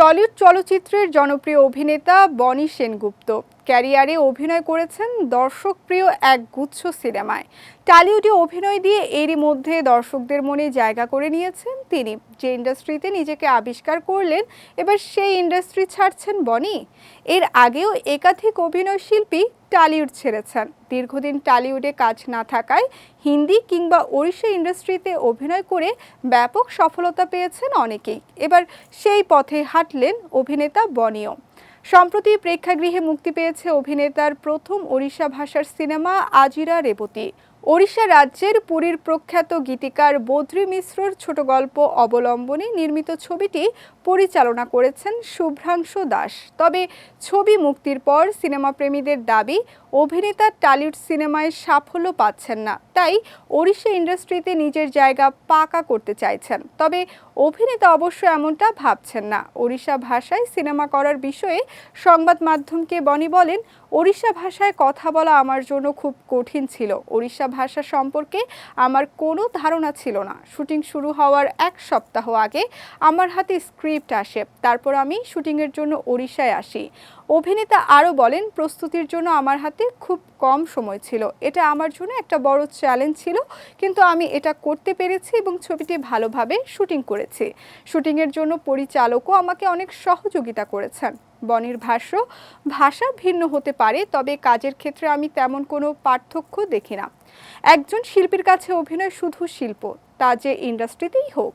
Tollywood চলচ্চিত্রের জনপ্রিয় অভিনেতা বনি সেনগুপ্ত। ক্যারিয়ারে অভিনয় করেছেন দর্শকপ্রিয় এক গুচ্ছ সিনেমায়। টালিউডে অভিনয় দিয়ে এরই মধ্যে দর্শকদের মনে জায়গা করে নিয়েছেন তিনি। যে ইন্ডাস্ট্রিতে নিজেকে আবিষ্কার করলেন, এবার সেই ইন্ডাস্ট্রি ছাড়ছেন বনি। এর আগেও একাধিক অভিনয় শিল্পী টালিউড ছেড়েছেন। দীর্ঘদিন টালিউডে কাজ না থাকায় হিন্দি কিংবা ওড়িশা ইন্ডাস্ট্রিতে অভিনয় করে ব্যাপক সফলতা পেয়েছেন অনেকেই। এবার সেই পথে হাঁটলেন অভিনেতা বনিও। সম্প্রতি প্রেক্ষাগৃহে মুক্তি পেয়েছে অভিনেতার প্রথম ওড়িশা ভাষার সিনেমা আজিরা রেবতী। ওড়িশা রাজ্যের পুরীর প্রখ্যাত গীতিকার বদ্রী মিশ্রর ছোট গল্প অবলম্বনে নির্মিত ছবিটি পরিচালনা করেছেন শুভ্রাংশু দাস। তবে ছবি মুক্তির পর সিনেমা প্রেমীদের দাবি, অভিনেতা টালিউড সিনেমায় সাফল্য পাচ্ছেন না। তাই ওড়িশা ইন্ডাস্ট্রিতে নিজের জায়গা পাকা করতে চাইছেন। তবে অভিনেতা অবশ্য এমনটা ভাবছেন না। ওড়িশা ভাষায় সিনেমা করার বিষয়ে সংবাদ মাধ্যমকে বনি বলেন, ওড়িশা ভাষায় কথা বলা আমার জন্য খুব কঠিন ছিল। ওড়িশা ভাষা সম্পর্কে আমার কোনো ধারণা ছিল না। শুটিং শুরু হওয়ার এক সপ্তাহ আগে আমার হাতে স্ক্রিপ্ট আসে, তারপর আমি শুটিংয়ের জন্য ওড়িশায় আসি। অভিনেতা আরও বলেন, প্রস্তুতির জন্য আমার হাতে খুব কম সময় ছিল। এটা আমার জন্য একটা বড় চ্যালেঞ্জ ছিল, কিন্তু আমি এটা করতে পেরেছি এবং ছবিটি ভালোভাবে শুটিং করেছি। শুটিংয়ের জন্য পরিচালকও আমাকে অনেক সহযোগিতা করেছেন। বনির ভাষ্য, ভাষা ভিন্ন হতে পারে, তবে কাজের ক্ষেত্রে আমি তেমন কোনো পার্থক্য দেখি না। একজন শিল্পীর কাছে অভিনয় শুধু শিল্প তা যে ইন্ডাস্ট্রিতেই হোক।